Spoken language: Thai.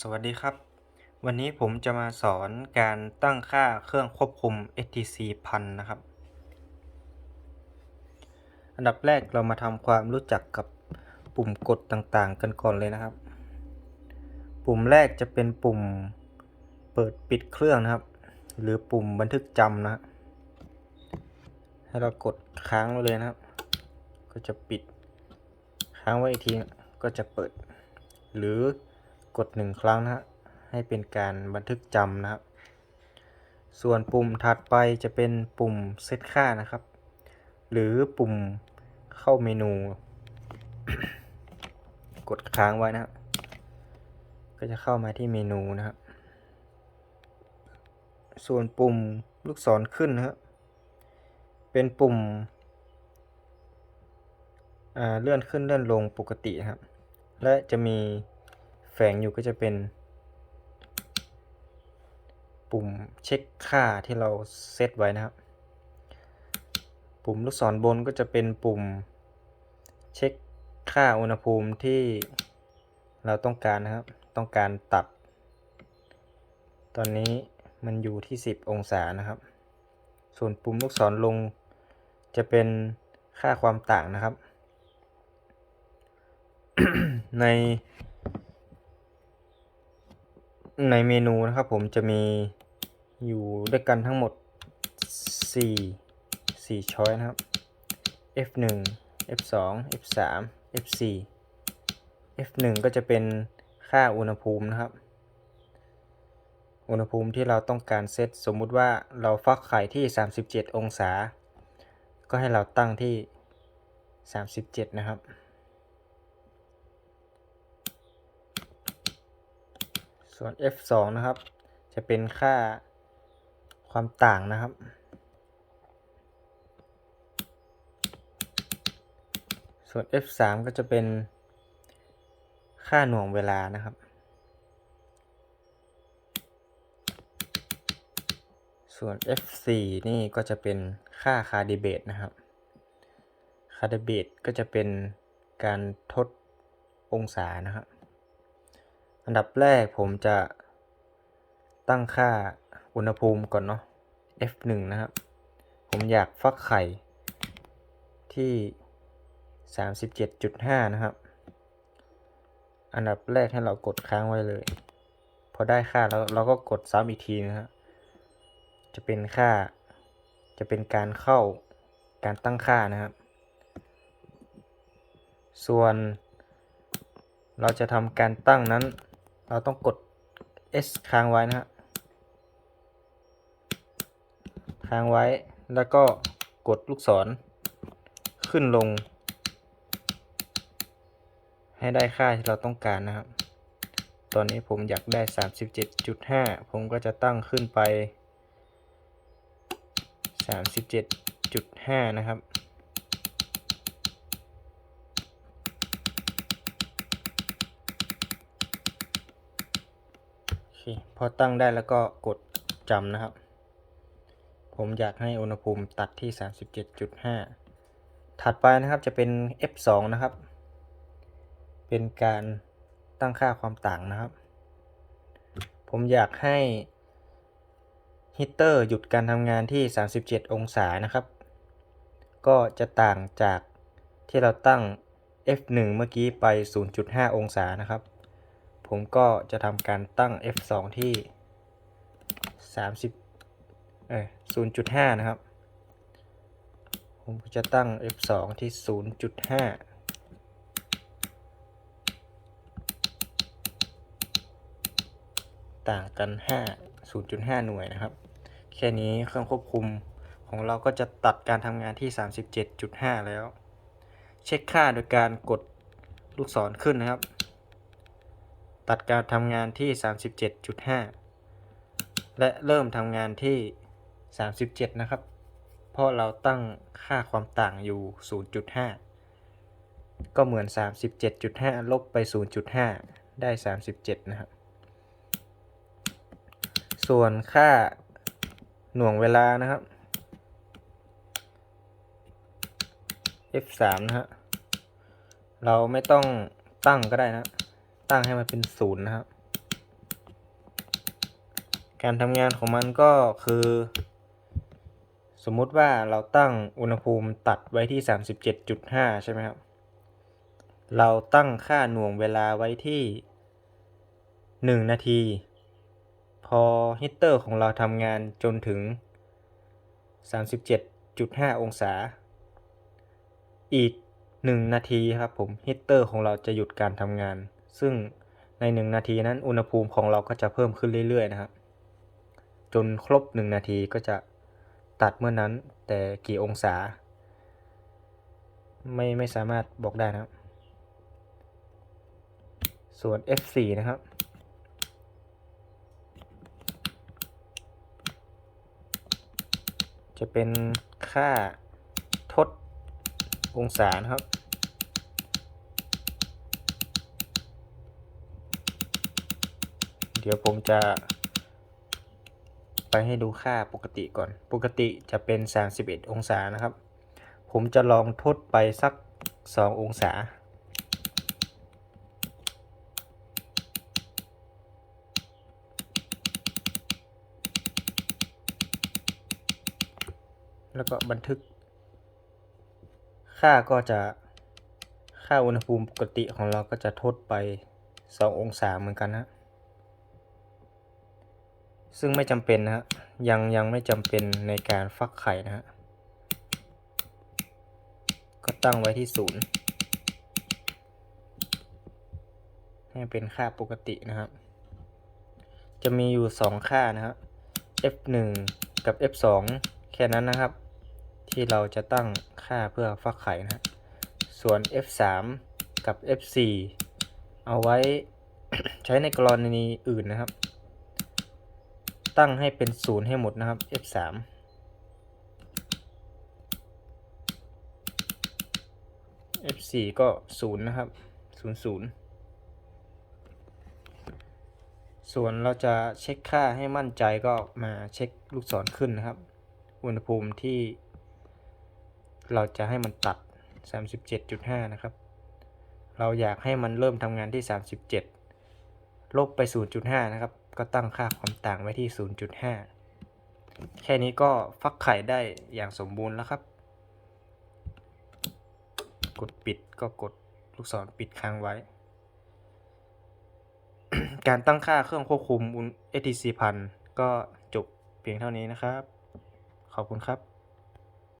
สวัสดีครับ วันนี้ผมจะมาสอนการตั้งค่าเครื่องควบคุม STC พันนะครับ อันดับแรกเรามาทำความรู้จักกับปุ่มกดต่างๆ กันก่อนเลยนะครับ ปุ่มแรกจะเป็นปุ่มเปิดปิดเครื่องนะครับ หรือปุ่มบันทึกจำนะฮะให้เรากดค้างไว้เลยนะครับ ก็จะปิด ค้างไว้อีกทีก็จะเปิด หรือ กดหนึ่งครั้งนะฮะให้เป็นการบันทึกจำนะครับ ส่วนปุ่มถัดไปจะเป็นปุ่มเซตค่านะครับ หรือปุ่มเข้าเมนู กดค้างไว้นะครับ ก็จะเข้ามาที่เมนูนะครับ ส่วนปุ่มลูกศรขึ้นนะครับเป็นปุ่มเลื่อนขึ้นเลื่อนลงปกตินะครับ และจะมี แฝงอยู่ก็จะเป็น ปุ่มเช็คค่าที่เราเซตไว้นะครับ ปุ่มลูกศรบนก็จะเป็นปุ่มเช็คค่าอุณหภูมิที่เราต้องการนะครับ ต้องการตัด ตอนนี้มันอยู่ที่ 10 องศานะครับ ส่วนปุ่มลูกศรลงจะเป็นค่าความต่างนะครับ ใน ในเมนูนะครับผมจะมีอยู่ด้วยกันทั้งหมด 4 4 ช้อยนะครับ F1 F2 F3 F4 F1 ก็จะเป็นค่าอุณหภูมินะครับ อุณหภูมิที่เราต้องการเซตสมมุติว่าเราฟักไข่ที่ 37 องศา ก็ให้เราตั้งที่ 37 นะครับ ส่วน F2 นะครับ จะเป็นค่าความต่างนะครับ ส่วน F3 ก็จะเป็นค่าหน่วงเวลานะครับ ส่วน F4 นี่ก็จะเป็นค่าคาร์ดิเบตนะครับ คาร์ดิเบตก็จะเป็นการทดองศานะครับ อันดับแรกผมจะตั้งค่าอุณหภูมิก่อนเนาะ F1 นะครับ ผมอยากฟักไข่ที่ 37.5 นะครับ อันดับแรกให้เรากดค้างไว้เลย พอได้ค่าแล้วเราก็กดซ้ำอีกทีนะฮะจะเป็นค่า จะเป็นการเข้าการตั้งค่านะครับ ส่วนเราจะทำการตั้งนั้น เราต้องกด S ค้างไว้นะฮะ ค้างไว้ แล้วก็กดลูกศร ขึ้นลง ให้ได้ค่าที่เราต้องการนะครับ ตอนนี้ผมอยากได้ 37.5 ผมก็จะตั้งขึ้นไป 37.5 นะครับ โอเค พอตั้งได้แล้วก็กดจำนะครับ ผมอยากให้อุณหภูมิตัดที่ 37.5 ถัดไปนะครับจะเป็น F2 นะครับ เป็นการตั้งค่าความต่างนะครับ ผมอยากให้ฮีตเตอร์หยุดการทำงานที่ 37 องศานะครับ ก็จะต่างจากที่เราตั้ง F1 เมื่อกี้ไป 0.5 องศานะครับ ผมก็จะทำการตั้ง F2 ที่ 30เอ้ย0.5 นะครับ ผมจะตั้ง F2 ที่ 0.5ต่างกัน 5 0.5 หน่วยนะครับ แค่นี้เครื่องควบคุมของเราก็จะตัดการทำงานที่ 37.5 แล้ว เช็คค่าโดยการกดลูกศรขึ้นนะครับ ตัดการทำงานที่ 37.5 และเริ่มทำงานที่ 37 นะครับ เพราะเราตั้งค่าความต่างอยู่ 0.5 ก็เหมือน 37.5 ลบไป 0.5 ได้ 37 นะครับ ส่วนค่าหน่วงเวลานะครับ F3 นะฮะ เราไม่ต้องตั้งก็ได้นะ ตั้งให้มันเป็นศูนย์นะครับ การทำงานของมันก็คือ สมมุติว่าเราตั้งอุณหภูมิตัดไว้ที่ 37.5 ใช่ไหมครับ เราตั้งค่าหน่วงเวลาไว้ที่ 1 นาที พอฮีตเตอร์ของเราทำงานจนถึง 37.5 องศา อีก 1 นาทีครับผมฮีตเตอร์ของเราจะหยุดการทำงาน ซึ่งใน 1 นาทีนั้นอุณหภูมิของเราก็จะเพิ่มขึ้นเรื่อยๆนะครับ จนครบ 1 นาทีก็จะตัดเมื่อนั้นแต่กี่องศา ไม่ไม่สามารถบอกได้นะครับ ส่วน F4 นะครับ จะเป็นค่าทดองศานะครับ ดี๋ยวผมจะไปให้ดูค่าปกติก่อน ปกติจะเป็น 31 องศานะครับ ผมจะลองทดไปสัก 2 องศา แล้วก็บันทึก ค่าก็จะ ค่าอุณหภูมิปกติของเราก็จะทดไป 2 องศาเหมือนกันนะ ซึ่งไม่จำเป็นนะฮะยังยังไม่จำเป็นในการฟักไข่นะฮะก็ตั้งไว้ที่ศูนย์ให้เป็นค่าปกตินะครับ จะมีอยู่ 2 ค่านะครับ f1 กับ f2 แค่นั้นนะครับ ที่เราจะตั้งค่าเพื่อฟักไข่นะฮะส่วน f3 กับ f4 เอาไว้ใช้ในกรณีอื่นนะครับ ตั้งให้เป็นศูนย์ให้หมดนะครับ F3 F4 ก็ศูนย์นะครับศูนย์ศูนย์ส่วนเราจะเช็คค่าให้มั่นใจก็มาเช็คลูกศรขึ้นนะครับ อุณหภูมิที่เราจะให้มันตัด 37.5 นะครับ เราอยากให้มันเริ่มทำงานที่ 37 ลบไป 0.5 นะครับ ก็ตั้งค่าความต่างไว้ที่ 0.5 แค่นี้ก็ฟักไข่ได้อย่างสมบูรณ์แล้วครับ กดปิดก็กดลูกศรปิดค้างไว้ การตั้งค่าเครื่องควบคุม ATC พันก็จบเพียงเท่านี้นะครับ ขอบคุณครับ